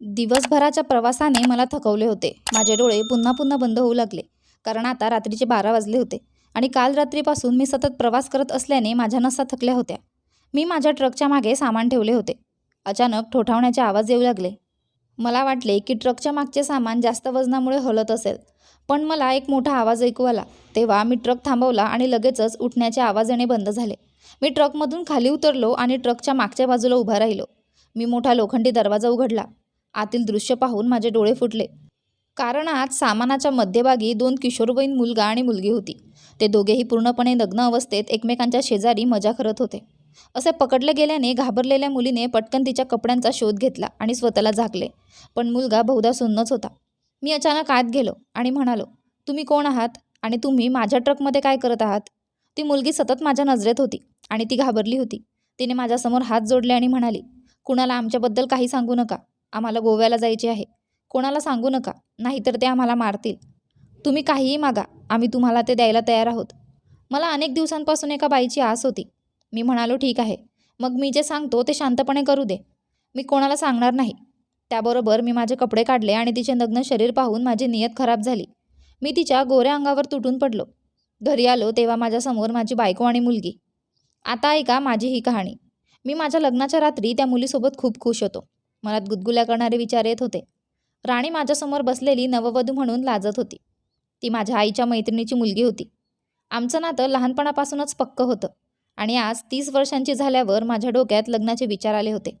दिवसभराच्या प्रवासाने मला थकवले होते. माझे डोळे पुन्हा पुन्हा बंद होऊ लागले. कारण आता रात्रीचे बारा वाजले होते आणि काल रात्रीपासून मी सतत प्रवास करत असल्याने माझ्या नसा थकल्या होत्या. मी माझ्या ट्रकच्या मागे सामान ठेवले होते. अचानक ठोठावण्याचे आवाज येऊ लागले. मला वाटले की ट्रकच्या मागचे सामान जास्त वजनामुळे हलत असेल. पण मला एक मोठा आवाज ऐकू आला. तेव्हा मी ट्रक थांबवला आणि लगेचच उठण्याचे आवाज येणे बंद झाले. मी ट्रकमधून खाली उतरलो आणि ट्रकच्या मागच्या बाजूला उभा राहिलो. मी मोठा लोखंडी दरवाजा उघडला. आतील दृश्य पाहून माझे डोळे फुटले. कारण आज सामानाच्या मध्यभागी दोन किशोरवयीन मुलगा आणि मुलगी होती. ते दोघेही पूर्णपणे नग्न अवस्थेत एकमेकांच्या शेजारी मजा करत होते. असे पकडले गेल्याने घाबरलेल्या मुलीने पटकन तिच्या कपड्यांचा शोध घेतला आणि स्वतःला झाकले. पण मुलगा बहुधा सुन्नच होता. मी अचानक आत गेलो आणि म्हणालो तुम्ही कोण आहात? आणि तुम्ही माझ्या ट्रकमध्ये काय करत आहात? ती मुलगी सतत माझ्या नजरेत होती आणि ती घाबरली होती. तिने माझ्यासमोर हात जोडले आणि म्हणाली कुणाला आमच्याबद्दल काही सांगू नका. आम्हाला गोव्याला जायचे आहे. कोणाला सांगू नका नाहीतर ते आम्हाला मारतील. तुम्ही काहीही मागा आम्ही तुम्हाला ते द्यायला तयार आहोत. मला अनेक दिवसांपासून एका बाईची आस होती. मी म्हणालो ठीक आहे. मग मी जे सांगतो ते शांतपणे करू दे. मी कोणाला सांगणार नाही. त्याबरोबर मी माझे कपडे काढले आणि तिचे नग्न शरीर पाहून माझी नियत खराब झाली. मी तिच्या गोऱ्या अंगावर तुटून पडलो. घरी आलो तेव्हा माझ्यासमोर माझी बायको आणि मुलगी. आता ऐका माझी ही कहाणी. मी माझ्या लग्नाच्या रात्री त्या मुलीसोबत खूप खुश होतो. मनात गुदगुल्या करणारे विचार येत होते. राणी माझ्यासमोर बसलेली नववधू म्हणून लाजत होती. ती माझ्या आईच्या मैत्रिणीची मुलगी होती. आमचं नातं लहानपणापासूनच पक्क होतं आणि आज तीस वर्षांची झाल्यावर माझ्या डोक्यात लग्नाचे विचार आले होते.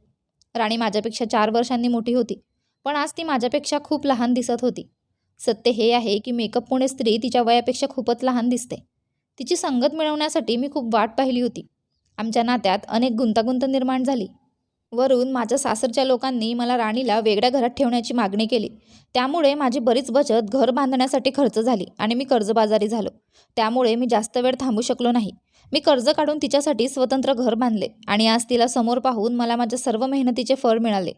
राणी माझ्यापेक्षा चार वर्षांनी मोठी होती पण आज ती माझ्यापेक्षा खूप लहान दिसत होती. सत्य हे आहे की मेकअपमुळे स्त्री तिच्या वयापेक्षा खूपच लहान दिसते. तिची संगत मिळवण्यासाठी मी खूप वाट पाहिली होती. आमच्या नात्यात अनेक गुंतागुंत निर्माण झाली. वरून माझ्या सासरच्या लोकांनी मला राणीला वेगळ्या घरात ठेवण्याची मागणी केली. त्यामुळे माझी बरीच बचत घर बांधण्यासाठी खर्च झाली आणि मी कर्जबाजारी झालो. त्यामुळे मी जास्त वेळ थांबू शकलो नाही. मी कर्ज काढून तिच्यासाठी स्वतंत्र घर बांधले आणि आज तिला समोर पाहून मला माझ्या सर्व मेहनतीचे फळ मिळाले.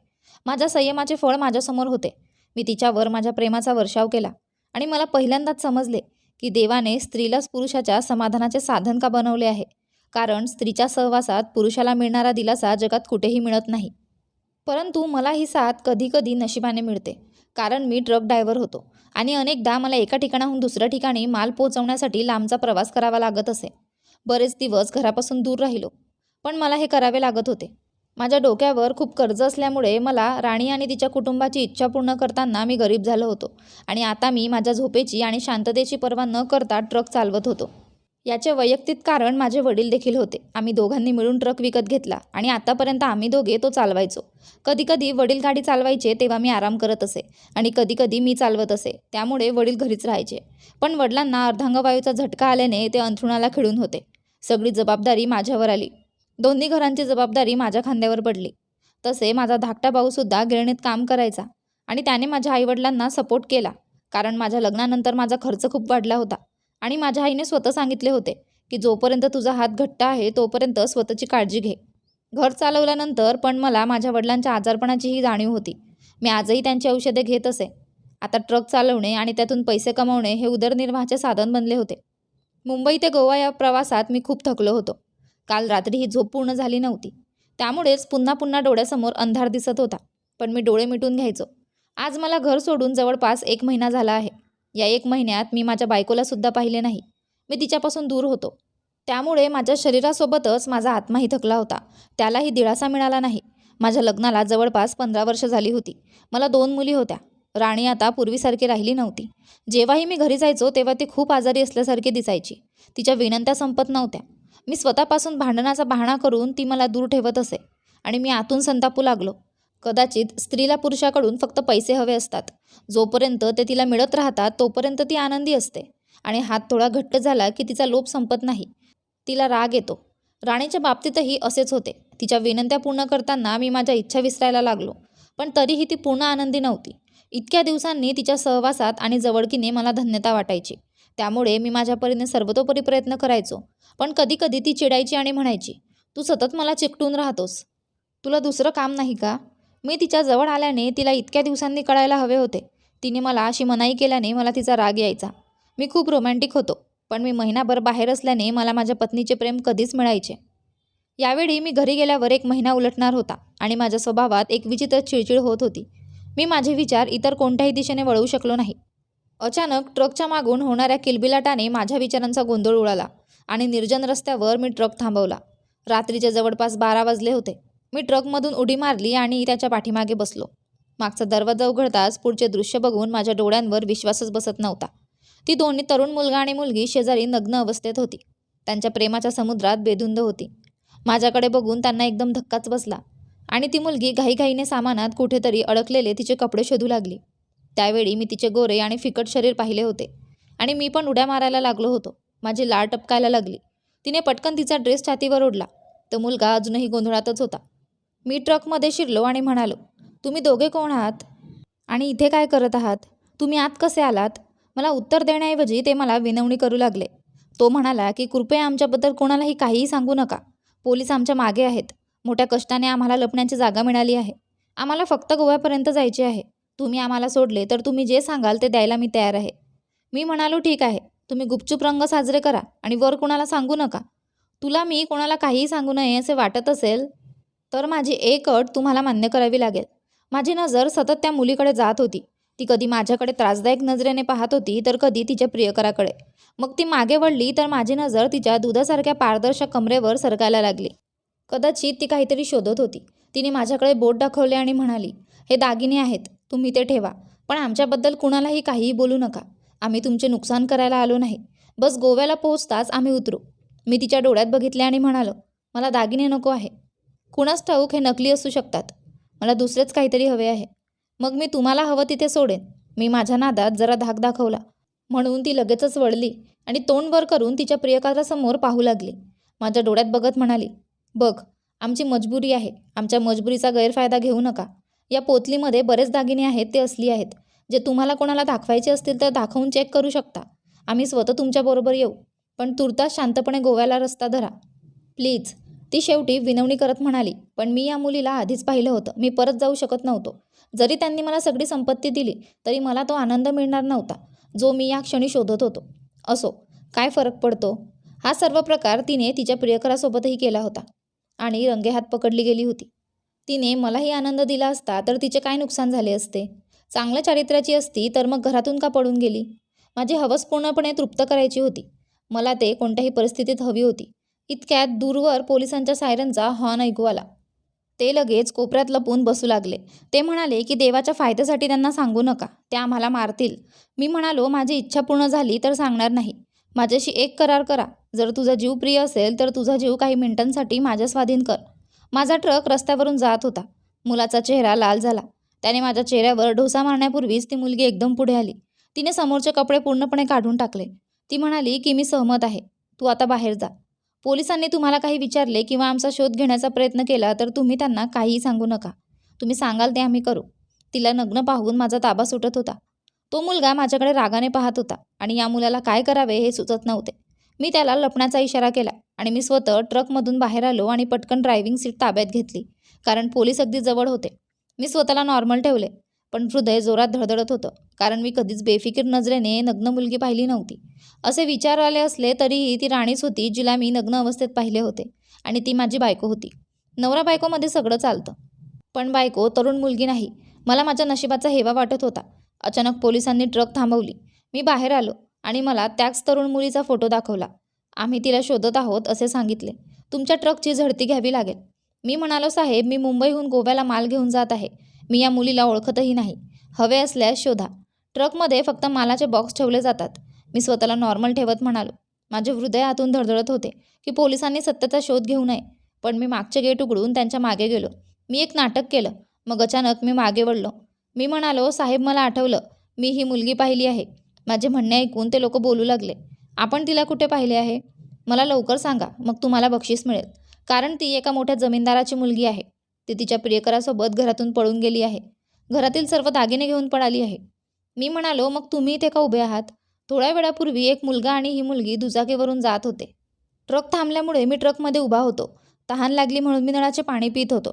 माझ्या संयमाचे फळ माझ्यासमोर होते. मी तिच्यावर माझ्या प्रेमाचा वर्षाव केला आणि मला पहिल्यांदाच समजले की देवाने स्त्रीलाच पुरुषाच्या समाधानाचे साधन का बनवले आहे? कारण स्त्रीच्या सहवासात पुरुषाला मिळणारा दिलासा जगात कुठेही मिळत नाही. परंतु मला ही साथ कधीकधी नशिबाने मिळते कारण मी ट्रक ड्रायव्हर होतो आणि अनेकदा मला एका ठिकाणाहून दुसऱ्या ठिकाणी माल पोहोचवण्यासाठी लांबचा प्रवास करावा लागत असे. बरेच दिवस घरापासून दूर राहिलो पण मला हे करावे लागत होते. माझ्या डोक्यावर खूप कर्ज असल्यामुळे मला राणी आणि तिच्या कुटुंबाची इच्छा पूर्ण करताना मी गरीब झालो होतो आणि आता मी माझ्या झोपेची आणि शांततेची पर्वा न करता ट्रक चालवत होतो. याचे वैयक्तिक कारण माझे वडील देखील होते. आम्ही दोघांनी मिळून ट्रक विकत घेतला आणि आतापर्यंत आम्ही दोघे तो चालवायचो. कधीकधी वडील गाडी चालवायचे तेव्हा मी आराम करत असे आणि कधीकधी मी चालवत असे. त्यामुळे वडील घरीच राहायचे. पण वडिलांना अर्धांगवायूचा झटका आल्याने ते अंथरुणाला खिळून होते. सगळी जबाबदारी माझ्यावर आली. दोन्ही घरांची जबाबदारी माझ्या खांद्यावर पडली. तसे माझा धाकटा भाऊसुद्धा गिरणीत काम करायचा आणि त्याने माझ्या आईवडिलांना सपोर्ट केला. कारण माझ्या लग्नानंतर माझा खर्च खूप वाढला होता. आणि माझ्या आईने स्वतः सांगितले होते की जोपर्यंत तुझा हात घट्ट आहे तोपर्यंत स्वतःची काळजी घे. घर चालवल्यानंतर पण मला माझ्या वडिलांच्या आजारपणाचीही जाणीव होती. मी आजही त्यांची औषधे घेत असे. आता ट्रक चालवणे आणि त्यातून पैसे कमवणे हे उदरनिर्वाहाचे साधन बनले होते. मुंबई ते गोवा या प्रवासात मी खूप थकलो होतो. काल रात्री ही झोप पूर्ण झाली नव्हती. त्यामुळेच पुन्हा पुन्हा डोळ्यासमोर अंधार दिसत होता. पण मी डोळे मिटून घ्यायचो. आज मला घर सोडून जवळपास एक महिना झाला आहे. या एक महिन्यात मी माझ्या बायकोला सुद्धा पाहिले नाही. मी तिच्यापासून दूर होतो. त्यामुळे माझ्या शरीरासोबतच माझा आत्माही थकला होता. त्यालाही दिलासा मिळाला नाही. माझ्या लग्नाला जवळपास पंधरा वर्ष झाली होती. मला दोन मुली होत्या. राणी आता पूर्वीसारखी राहिली नव्हती. जेव्हाही मी घरी जायचो तेव्हा ती खूप आजारी असल्यासारखी दिसायची. तिच्या विनंत्या संपत नव्हत्या. मी स्वतःपासून भांडणाचा बहाणा करून ती मला दूर ठेवत असे. आणि मी आतून संतापू लागलो. कदाचित स्त्रीला पुरुषाकडून फक्त पैसे हवे असतात. जोपर्यंत ते तिला मिळत राहतात तोपर्यंत ती आनंदी असते आणि हात थोडा घट्ट झाला की तिचा लोभ संपत नाही. तिला राग येतो. राणीच्या बाबतीतही असेच होते. तिच्या विनंत्या पूर्ण करताना मी माझ्या इच्छा विसरायला लागलो. पण तरीही ती पूर्ण आनंदी नव्हती. इतक्या दिवसांनी तिच्या सहवासात आणि जवळकीने मला धन्यता वाटायची. त्यामुळे मी माझ्या परीने सर्वतोपरी प्रयत्न करायचो. पण कधीकधी ती चिडायची आणि म्हणायची तू सतत मला चिकटून राहतोस. तुला दुसरं काम नाही का? मी तिच्या जवळ आल्याने तिला इतक्या दिवसांनी कळायला हवे होते. तिने मला अशी मनाई केल्याने मला तिचा राग यायचा. मी खूप रोमॅन्टिक होतो पण मी महिनाभर बाहेर असल्याने मला माझ्या पत्नीचे प्रेम कधीच मिळायचे. यावेळी मी घरी गेल्यावर एक महिना उलटणार होता आणि माझ्या स्वभावात एक विचित्र चिळचिळ होत होती. मी माझे विचार इतर कोणत्याही दिशेने वळवू शकलो नाही. अचानक ट्रकच्या मागून होणाऱ्या किलबिलाटाने माझ्या विचारांचा गोंधळ उडाला आणि निर्जन रस्त्यावर मी ट्रक थांबवला. रात्रीचे जवळपास बारा वाजले होते. मी ट्रकमधून उडी मारली आणि त्याच्या पाठीमागे बसलो. मागचा दरवाजा उघडताच पुढचे दृश्य बघून माझ्या डोळ्यांवर विश्वासच बसत नव्हता. ती दोन्ही तरुण मुलगा आणि मुलगी शेजारी नग्न अवस्थेत होती. त्यांच्या प्रेमाच्या समुद्रात बेधुंद होती. माझ्याकडे बघून त्यांना एकदम धक्काच बसला आणि ती मुलगी घाईघाईने सामानात कुठेतरी अडकलेले तिचे कपडे शोधू लागली. त्यावेळी मी तिचे गोरे आणि फिकट शरीर पाहिले होते आणि मी पण उड्या मारायला लागलो होतो. माझी लाळ टपकायला लागली. तिने पटकन तिचा ड्रेस छातीवर ओढला. तो मुलगा अजूनही गोंधळातच होता. मी ट्रकमध्ये शिरलो आणि म्हणालो तुम्ही दोघे कोण आहात? आणि इथे काय करत आहात? तुम्ही आत कसे आलात? मला उत्तर देण्याऐवजी ते मला विनवणी करू लागले. तो म्हणाला की कृपया आमच्याबद्दल कोणालाही काहीही सांगू नका. पोलीस आमच्या मागे आहेत. मोठ्या कष्टाने आम्हाला लपण्याची जागा मिळाली आहे. आम्हाला फक्त गोव्यापर्यंत जायचे आहे. तुम्ही आम्हाला सोडले तर तुम्ही जे सांगाल ते द्यायला मी तयार आहे. मी म्हणालो ठीक आहे. तुम्ही गुपचूप रंग साजरे करा आणि वर कोणाला सांगू नका. तुला मी कोणाला काहीही सांगू नये असे वाटत असेल तर माझी एक अट तुम्हाला मान्य करावी लागेल. माझी नजर सतत त्या मुलीकडे जात होती. ती कधी माझ्याकडे त्रासदायक नजरेने पाहत होती तर कधी तिच्या प्रियकराकडे. मग ती मागे वळली तर माझी नजर तिच्या दुधासारख्या पारदर्शक कमरेवर सरकायला लागली. कदाचित ती काहीतरी शोधत होती. तिने माझ्याकडे बोट दाखवले आणि म्हणाली हे दागिने आहेत तुम्ही ते ठेवा. पण आमच्याबद्दल कुणालाही काहीही बोलू नका. आम्ही तुमचे नुकसान करायला आलो नाही. बस गोव्याला पोहोचताच आम्ही उतरू. मी तिच्या डोळ्यात बघितले आणि म्हणालो मला दागिने नको आहे. कुणास ठाऊक हे नकली असू शकतात. मला दुसरेच काहीतरी हवे आहे. मग मी तुम्हाला हवं तिथे सोडेन. मी माझ्या नादात जरा धाक दाखवला. म्हणून ती लगेचच वळली आणि तोंड वर करून तिच्या प्रियकरासमोर पाहू लागली. माझ्या डोळ्यात बघत म्हणाली बघ आमची मजबुरी आहे. आमच्या मजबुरीचा गैरफायदा घेऊ नका. या पोतलीमध्ये बरेच दागिने आहेत ते असली आहेत. जे तुम्हाला कोणाला दाखवायचे असतील तर दाखवून चेक करू शकता. आम्ही स्वतः तुमच्याबरोबर येऊ. पण तुर्तास शांतपणे गोव्याला रस्ता धरा. प्लीज ती शेवटी विनवणी करत म्हणाली पण मी या मुलीला आधीच पाहिलं होतं. मी परत जाऊ शकत नव्हतो. जरी त्यांनी मला सगळी संपत्ती दिली तरी मला तो आनंद मिळणार नव्हता जो मी या क्षणी शोधत होतो. असो काय फरक पडतो? हा सर्व प्रकार तिने तिच्या प्रियकरासोबतही केला होता आणि रंगेहात पकडली गेली होती. तिने मलाही आनंद दिला असता तर तिचे काय नुकसान झाले असते? चांगल्या चारित्र्याची असती तर मग घरातून का पडून गेली? माझी हवस पूर्णपणे तृप्त करायची होती. मला ते कोणत्याही परिस्थितीत हवी होती. इतक्यात दूरवर पोलिसांच्या सायरनचा हॉर्न ऐकू आला. ते लगेच कोपऱ्यात लपून बसू लागले. ते म्हणाले की देवाच्या फायद्यासाठी त्यांना सांगू नका. ते आम्हाला मारतील. मी म्हणालो माझी इच्छा पूर्ण झाली तर सांगणार नाही. माझ्याशी एक करार करा. जर तुझा जीव प्रिय असेल तर तुझा जीव काही मिनिटांसाठी माझ्या स्वाधीन कर. माझा ट्रक रस्त्यावरून जात होता. मुलाचा चेहरा लाल झाला. त्याने माझ्या चेहऱ्यावर ढोसा मारण्यापूर्वीच ती मुलगी एकदम पुढे आली. तिने समोरचे कपडे पूर्णपणे काढून टाकले. ती म्हणाली की मी सहमत आहे. तू आता बाहेर जा. पोलिसांनी तुम्हाला काही विचारले किंवा आमचा शोध घेण्याचा प्रयत्न केला तर तुम्ही त्यांना काहीही सांगू नका. तुम्ही सांगाल ते आम्ही करू. तिला नग्न पाहून माझा ताबा सुटत होता. तो मुलगा माझ्याकडे रागाने पाहत होता आणि या मुलाला काय करावे हे सुचत नव्हते. मी त्याला लपण्याचा इशारा केला आणि मी स्वतः ट्रकमधून बाहेर आलो आणि पटकन ड्रायव्हिंग सीट ताब्यात घेतली कारण पोलीस अगदी जवळ होते. मी स्वतःला नॉर्मल ठेवले. पण हृदय जोरात धडधडत होतं. कारण मी कधीच बेफिकीर नजरेने नग्न मुलगी पाहिली नव्हती. असे विचार आले असले तरीही ती राणीच होती जिला मी नग्न अवस्थेत पाहिले होते आणि ती माझी बायको होती. नवरा बायकोमध्ये सगळं चालतं. पण बायको तरुण मुलगी नाही. मला माझ्या नशिबाचा हेवा वाटत होता. अचानक पोलिसांनी ट्रक थांबवली. मी बाहेर आलो आणि मला त्याच तरुण मुलीचा फोटो दाखवला. आम्ही तिला शोधत आहोत असे सांगितले. तुमच्या ट्रकची झडती घ्यावी लागेल. मी म्हणालो साहेब मी मुंबईहून गोव्याला माल घेऊन जात आहे. मी या मुलीला ओळखतही नाही. हवे असल्यास शोधा. ट्रकमध्ये फक्त मालाचे बॉक्स ठेवले जातात. मी स्वतःला नॉर्मल ठेवत म्हणालो. माझे हृदय आतून धडधडत होते की पोलिसांनी सत्याचा शोध घेऊ नये. पण मी मागचे गेट उघडून त्यांच्या मागे गेलो. मी एक नाटक केलं. मग अचानक मी मागे वळलो. मी म्हणालो साहेब मला आठवलं. मी ही मुलगी पाहिली आहे. माझे म्हणणे ऐकून ते लोक बोलू लागले. आपण तिला कुठे पाहिले आहे? मला लवकर सांगा. मग तुम्हाला बक्षीस मिळेल. कारण ती एका मोठ्या जमीनदाराची मुलगी आहे. ती तिच्या प्रियकरासोबत घरातून पळून गेली आहे. घरातील सर्व दागिने घेऊन पळाली आहे. मी म्हणालो मग तुम्ही इथे का उभे आहात? थोड्या वेळापूर्वी एक मुलगा आणि ही मुलगी दुचाकीवरून जात होते. ट्रक थांबल्यामुळे मी ट्रकमध्ये उभा होतो. तहान लागली म्हणून मी नळाचे पाणी पित होतो.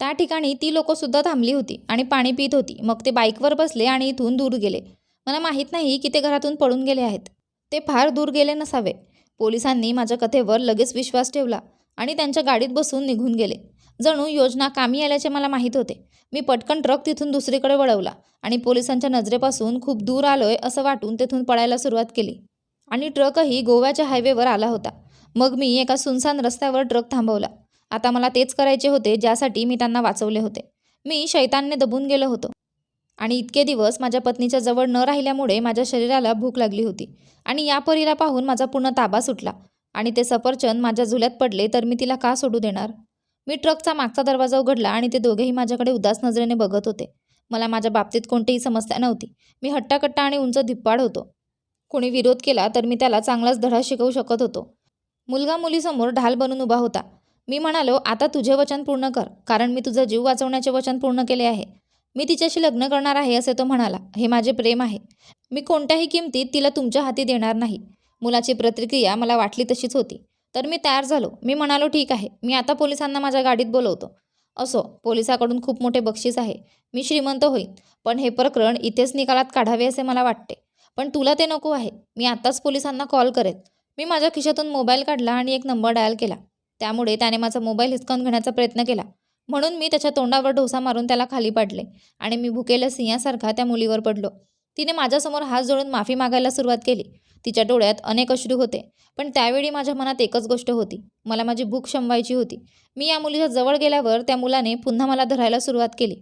त्या ठिकाणी ती लोकंसुद्धा थांबली होती आणि पाणी पित होती. मग ते बाईकवर बसले आणि इथून दूर गेले. मला माहीत नाही की ते घरातून पळून गेले आहेत. ते फार दूर गेले नसावे. पोलिसांनी माझ्या कथेवर लगेच विश्वास ठेवला आणि त्यांच्या गाडीत बसून निघून गेले. जणू योजना कामी आल्याचे मला माहीत होते. मी पटकन ट्रक तिथून दुसरीकडे वळवला आणि पोलिसांच्या नजरेपासून खूप दूर आलोय असं वाटून तेथून पळायला सुरुवात केली. आणि ट्रकही गोव्याच्या हायवेवर आला होता. मग मी एका सुनसान रस्त्यावर ट्रक थांबवला. आता मला तेच करायचे होते ज्यासाठी मी त्यांना वाचवले होते. मी शैतानने दबून गेलो होतो. आणि इतके दिवस माझ्या पत्नीच्या जवळ न राहिल्यामुळे माझ्या शरीराला भूक लागली होती. आणि या परीला पाहून माझा पूर्ण ताबा सुटला. आणि ते सफरचंद माझ्या झुल्यात पडले तर मी तिला का सोडू देणार? मी ट्रकचा मागचा दरवाजा उघडला आणि ते दोघेही माझ्याकडे उदास नजरेने बघत होते. मला माझ्या बाबतीत कोणतीही समस्या नव्हती. मी हट्टाकट्टा आणि उंच धिप्पाड होतो. कोणी विरोध केला तर मी त्याला चांगलाच धडा शिकवू शकत होतो. मुलगा मुलीसमोर ढाल बनून उभा होता. मी म्हणालो आता तुझे वचन पूर्ण कर कारण मी तुझा जीव वाचवण्याचे वचन पूर्ण केले आहे. मी तिच्याशी लग्न करणार आहे असे तो म्हणाला. हे माझे प्रेम आहे. मी कोणत्याही किमतीत तिला तुमच्या हाती देणार नाही. मुलाची प्रतिक्रिया मला वाटली तशीच होती. तर मी तयार झालो. मी म्हणालो ठीक आहे. मी आता पोलिसांना माझ्या गाडीत बोलवतो. असो पोलिसाकडून खूप मोठे बक्षीस आहे. मी श्रीमंत होईन. पण हे प्रकरण इथेच निकालात काढावे असे मला वाटते. पण तुला ते नको आहे. मी आत्ताच पोलिसांना कॉल करेन. मी माझ्या खिशातून मोबाईल काढला आणि एक नंबर डायल केला. त्यामुळे त्याने माझा मोबाईल हिसकावून घेण्याचा प्रयत्न केला. म्हणून मी त्याच्या तोंडावर ढोसा मारून त्याला खाली पाडले आणि मी भुकेल्या सिंहासारखा त्या मुलीवर पडलो. तिने माझ्यासमोर हात जोडून माफी मागायला सुरुवात केली. तिच्या डोळ्यात अनेक अश्रू होते पण त्यावेळी माझ्या मनात एकच गोष्ट होती. मला माझी भूक शमवायची होती. मी या मुलीच्या जवळ गेल्यावर त्या मुलाने पुन्हा मला धरायला सुरुवात केली.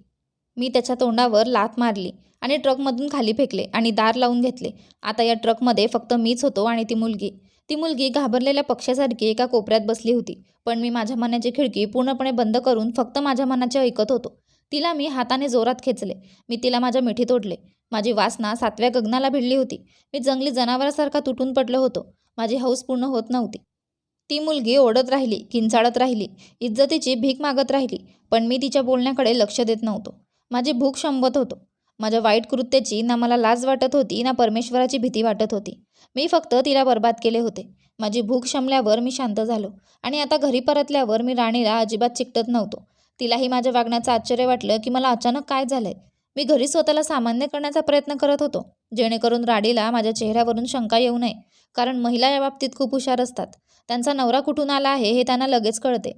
मी त्याच्या तोंडावर लाथ मारली आणि ट्रकमधून खाली फेकले आणि दार लावून घेतले. आता या ट्रकमध्ये फक्त मीच होतो आणि ती मुलगी. ती मुलगी घाबरलेल्या पक्षासारखी एका कोपऱ्यात बसली होती पण मी माझ्या मनाची खिडकी पूर्णपणे बंद करून फक्त माझ्या मनाचे ऐकत होतो. तिला मी हाताने जोरात खेचले. मी तिला माझ्या मिठीत ओढले माझी वासना सातव्या गगनाला भिडली होती. मी जंगली जनावरासारखा तुटून पडलो होतो. माझी हौस पूर्ण होत नव्हती. ती मुलगी ओढत राहिली किंचाळत राहिली इज्जतीची भीक मागत राहिली पण मी तिच्या बोलण्याकडे लक्ष देत नव्हतो. माझी भूक शंभत होतो. माझ्या वाईट कृत्याची ना मला लाज वाटत होती ना परमेश्वराची भीती वाटत होती. मी फक्त तिला बर्बाद केले होते. माझी भूक शमल्यावर मी शांत झालो आणि आता घरी परतल्यावर मी राणीला अजिबात चिकटत नव्हतो. तिलाही माझ्या वागण्याचं आश्चर्य वाटलं की मला अचानक काय झालंय? मी घरी स्वतःला सामान्य करण्याचा प्रयत्न करत होतो जेणेकरून राणीला माझ्या चेहऱ्यावरून शंका येऊ नये. कारण महिला या बाबतीत खूप हुशार असतात. त्यांचा नवरा कुठून आला आहे हे त्यांना लगेच कळते.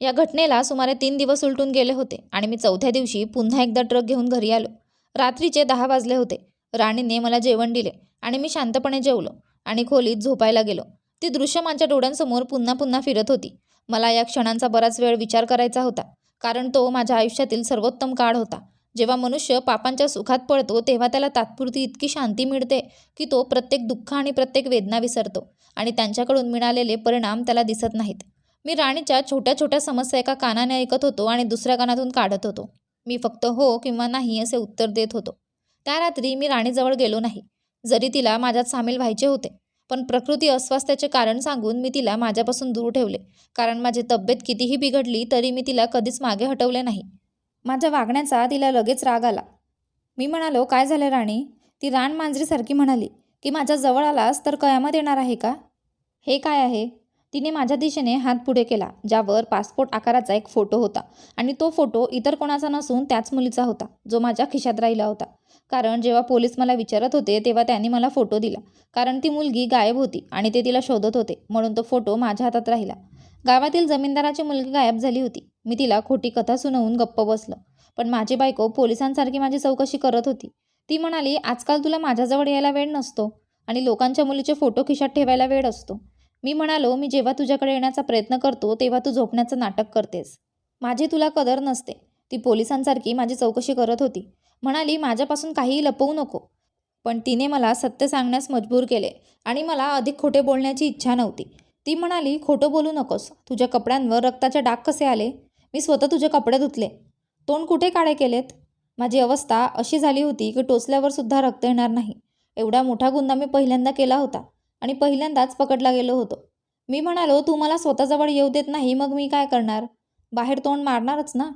या घटनेला सुमारे तीन दिवस उलटून गेले होते आणि मी चौथ्या दिवशी पुन्हा एकदा ट्रक घेऊन घरी आलो. रात्रीचे दहा वाजले होते. राणीने मला जेवण दिले आणि मी शांतपणे जेवलो आणि खोलीत झोपायला गेलो. ती दृश्य माझ्या डोळ्यांसमोर पुन्हा पुन्हा फिरत होती. मला या क्षणांचा बराच वेळ विचार करायचा होता. कारण तो माझ्या आयुष्यातील सर्वोत्तम काळ होता. जेव्हा मनुष्य पापांच्या सुखात पडतो तेव्हा त्याला तात्पुरती इतकी शांती मिळते की तो प्रत्येक दुःख आणि प्रत्येक वेदना विसरतो आणि त्यांच्याकडून मिळालेले परिणाम त्याला दिसत नाहीत. मी राणीच्या छोट्या छोट्या समस्या एका कानाने ऐकत होतो आणि दुसऱ्या कानातून काढत होतो. मी फक्त हो किंवा नाही असे उत्तर देत होतो. त्या रात्री मी राणीजवळ गेलो नाही. जरी तिला माझ्यात सामील व्हायचे होते पण प्रकृती अस्वास्थ्याचे कारण सांगून मी तिला माझ्यापासून दूर ठेवले. कारण माझी तब्येत कितीही बिघडली तरी मी तिला कधीच मागे हटवले नाही. माझ्या वागण्याचा तिला लगेच राग आला. मी म्हणालो काय झालं राणी? ती रान मांजरीसारखी म्हणाली. की माझ्या जवळ आलास तर कयामत येणार आहे का? हे काय आहे? तिने माझ्या दिशेने हात पुढे केला ज्यावर पासपोर्ट आकाराचा एक फोटो होता. आणि तो फोटो इतर कोणाचा नसून त्याच मुलीचा होता जो माझ्या खिशात राहिला होता. कारण जेव्हा पोलीस मला विचारत होते तेव्हा त्यांनी मला फोटो दिला. कारण ती मुलगी गायब होती आणि ते तिला शोधत होते म्हणून तो फोटो माझ्या हातात राहिला. गावातील जमीनदाराची मुलगी गायब झाली होती. मी तिला खोटी कथा सुनवून गप्प बसलं. पण माझी बायको पोलिसांसारखी माझी चौकशी करत होती. ती म्हणाली आजकाल तुला माझ्याजवळ यायला वेळ नसतो आणि लोकांच्या मुलीचे फोटो खिशात ठेवायला वेळ असतो. मी म्हणालो मी जेव्हा तुझ्याकडे येण्याचा प्रयत्न करतो तेव्हा तू झोपण्याचं नाटक करतेस. माझी तुला कदर नसते. ती पोलिसांसारखी माझी चौकशी करत होती. म्हणाली माझ्यापासून काहीही लपवू नको. पण तिने मला सत्य सांगण्यास मजबूर केले आणि मला अधिक खोटे बोलण्याची इच्छा नव्हती. ती म्हणाली खोटं बोलू नकोस. तुझ्या कपड्यांवर रक्ताचे डाग कसे आले? मी स्वतः तुझे कपडे धुतले. तोंड कुठे काळे केलेत? माझी अवस्था अशी झाली होती की टोचल्यावर सुद्धा रक्त येणार नाही. एवढा मोठा गुन्हा मी पहिल्यांदा केला होता आणि पहिल्यांदाच पकडला गेलो होतो. मी म्हणालो तू मला स्वतःजवळ येऊ देत नाही मग मी काय करणार? बाहेर तोंड मारणारच ना?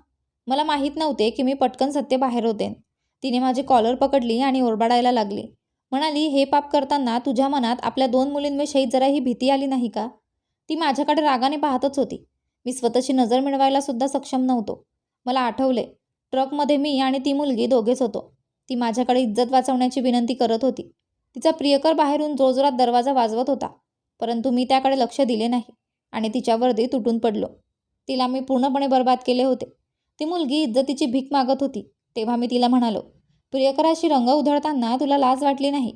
मला माहीत नव्हते की मी पटकन सत्य बाहेर होते तिने माझी कॉलर पकडली आणि ओरबाडायला लागली. म्हणाली हे पाप करताना तुझ्या मनात आपल्या दोन मुलींविषयी जराही भीती आली नाही का? ती माझ्याकडे रागाने पाहतच होती. मी स्वतःची नजर मिळवायला सुद्धा सक्षम नव्हतो. मला आठवले ट्रकमध्ये मी आणि ती मुलगी दोघेच होतो. ती माझ्याकडे इज्जत वाचवण्याची विनंती करत होती. तिचा प्रियकर बाहेरून जोरजोरात दरवाजा वाजवत होता. परंतु मी त्याकडे लक्ष दिले नाही आणि तिच्या वर्दी तुटून पडलो. तिला मी पूर्णपणे बर्बाद केले होते. ती मुलगी इज्जतीची भीक मागत होती. तेव्हा मी तिला म्हणालो प्रियकराशी रंग उधळताना तुला लाज वाटली नाही?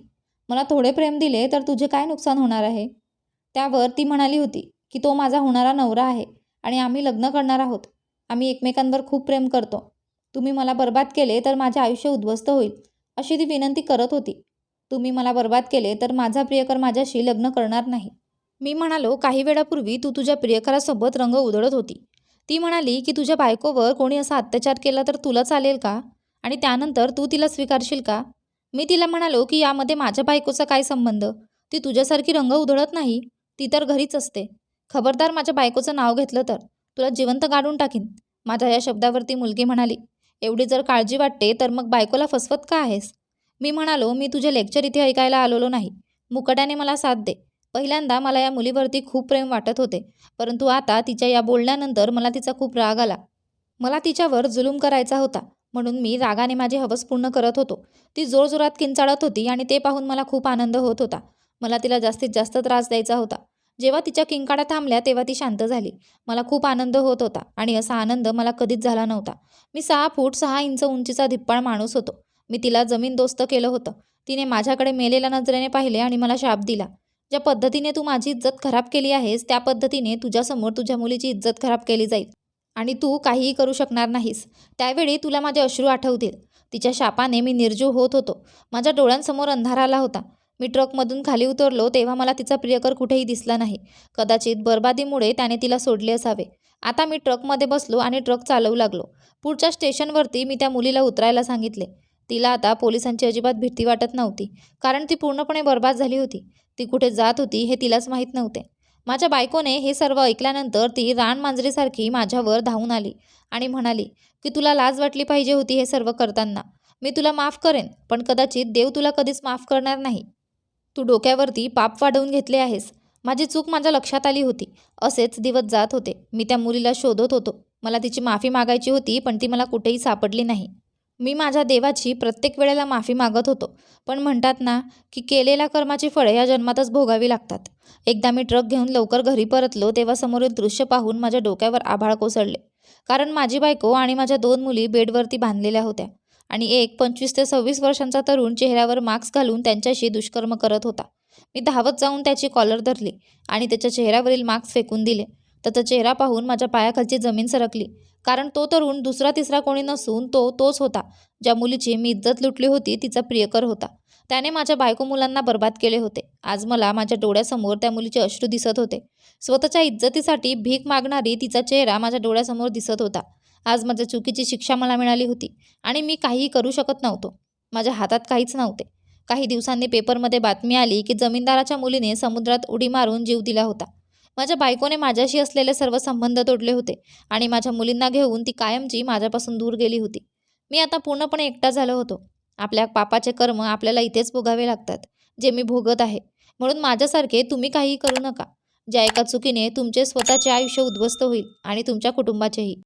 मला थोडे प्रेम दिले तर तुझे काय नुकसान होणार आहे? त्यावर ती म्हणाली होती की तो माझा होणारा नवरा आहे आणि आम्ही लग्न करणार आहोत. आम्ही एकमेकांवर खूप प्रेम करतो. तुम्ही मला बर्बाद केले तर माझे आयुष्य उद्ध्वस्त होईल. अशी ती विनंती करत होती. तुम्ही मला बर्बाद केले तर माझा प्रियकर माझ्याशी लग्न करणार नाही. मी म्हणालो काही वेळापूर्वी तू तुझ्या प्रियकरासोबत रंग उधळत होती. ती म्हणाली की तुझ्या बायकोवर कोणी असा अत्याचार केला तर तुला चालेल का? आणि त्यानंतर तू तिला स्वीकारशील का मी तिला म्हणालो की यामध्ये माझ्या बायकोचा काय संबंध? ती तुझ्यासारखी रंग उधळत नाही? ती तर घरीच असते. खबरदार माझ्या बायकोचं नाव घेतलं तर? तुला जिवंत गाडून टाकीन माझ्या या शब्दावरती मुलगी म्हणाली एवढी जर काळजी वाटते तर मग बायकोला फसवत का आहेस मी म्हणालो मी तुझे लेक्चर इथे ऐकायला आलेलो नाही. मुकट्याने मला साथ दे. पहिल्यांदा मला या मुलीवरती खूप प्रेम वाटत होते परंतु आता तिच्या या बोलण्यानंतर मला तिचा खूप राग आला. मला तिच्यावर जुलूम करायचा होता म्हणून मी रागाने माझी हवस पूर्ण करत होतो. ती जोरजोरात किंचाळत होती आणि ते पाहून मला खूप आनंद होत होता. मला तिला जास्तीत जास्त त्रास द्यायचा होता. जेव्हा तिच्या किंकाळ्या थांबल्या तेव्हा ती शांत झाली. मला खूप आनंद होत होता आणि असा आनंद मला कधीच झाला नव्हता. मी सहा फूट सहा इंच उंचीचा धिप्पाळ माणूस होतो. मी तिला जमीन दोस्त केलं होतं. तिने माझ्याकडे मेलेल्या नजरेने पाहिले आणि मला शाप दिला. ज्या पद्धतीने तू माझी इज्जत खराब केली आहेस त्या पद्धतीने तुझ्यासमोर तुझ्या मुलीची इज्जत खराब केली जाईल. आणि तू काहीही करू शकणार नाहीस. त्यावेळी तुला माझे अश्रू आठवतील. तिच्या शापाने मी निर्जीव होत होतो. माझ्या डोळ्यांसमोर अंधार आला होता. मी ट्रकमधून खाली उतरलो तेव्हा मला तिचा प्रियकर कुठेही दिसला नाही. कदाचित बर्बादीमुळे त्याने तिला सोडले असावे. आता मी ट्रकमध्ये बसलो आणि ट्रक चालवू लागलो. पुढच्या स्टेशनवरती मी त्या मुलीला उतरायला सांगितले. तिला आता पोलिसांची अजिबात भीती वाटत नव्हती. कारण ती पूर्णपणे बर्बाद झाली होती. ती कुठे जात होती हे तिलाच माहीत नव्हते. माझ्या बायकोने हे सर्व ऐकल्यानंतर ती रानमांजरीसारखी माझ्यावर धावून आली आणि म्हणाली की तुला लाज वाटली पाहिजे होती हे सर्व करताना. मी तुला माफ करेन पण कदाचित देव तुला कधीच माफ करणार नाही. तू डोक्यावरती पाप वाढवून घेतले आहेस. माझी चूक माझ्या लक्षात आली होती. असेच दिवस जात होते. मी त्या मुलीला शोधत होतो. मला तिची माफी मागायची होती पण ती मला कुठेही सापडली नाही. मी माझ्या देवाची प्रत्येक वेळेला माफी मागत होतो. पण म्हणतात ना की केलेल्या कर्माची फळे या जन्मातच भोगावी लागतात. एकदा मी ट्रक घेऊन लवकर घरी परतलो तेव्हा समोरील दृश्य पाहून माझ्या डोक्यावर आभाळ कोसळले. कारण माझी बायको आणि माझ्या दोन मुली बेडवरती बांधलेल्या होत्या आणि एक पंचवीस ते सव्वीस वर्षांचा तरुण चेहऱ्यावर मास्क घालून त्यांच्याशी दुष्कर्म करत होता. मी धावत जाऊन त्याची कॉलर धरली आणि त्याच्या चेहऱ्यावरील मास्क फेकून दिले. त्याचा चेहरा पाहून माझ्या पायाखालची जमीन सरकली. कारण तो तरुण दुसरा तिसरा कोणी नसून तो तोच होता. ज्या मुलीची मी इज्जत लुटली होती तिचा प्रियकर होता. त्याने माझ्या बायको मुलांना बर्बाद केले होते. आज मला माझ्या डोळ्यासमोर त्या मुलीचे अश्रू दिसत होते. स्वतःच्या इज्जतीसाठी भीक मागणारी तिचा चेहरा माझ्या डोळ्यासमोर दिसत होता. आज माझ्या चुकीची शिक्षा मला मिळाली होती आणि मी काहीही करू शकत नव्हतो. माझ्या हातात काहीच नव्हते. काही दिवसांनी पेपरमध्ये बातमी आली की जमीनदाराच्या मुलीने समुद्रात उडी मारून जीव दिला होता. माझ्या बायकोने माझ्याशी असलेले सर्व संबंध तोडले होते आणि माझ्या मुलींना घेऊन ती कायमची माझ्यापासून दूर गेली होती. मी आता पूर्णपणे एकटा झालो होतो. आपल्या पापाचे कर्म आपल्याला इथेच भोगावे लागतात जे मी भोगत आहे. म्हणून माझ्यासारखे तुम्ही काहीही करू नका. ज्या एका चुकीने तुमचे स्वतःचे आयुष्य उद्ध्वस्त होईल आणि तुमच्या कुटुंबाचेही.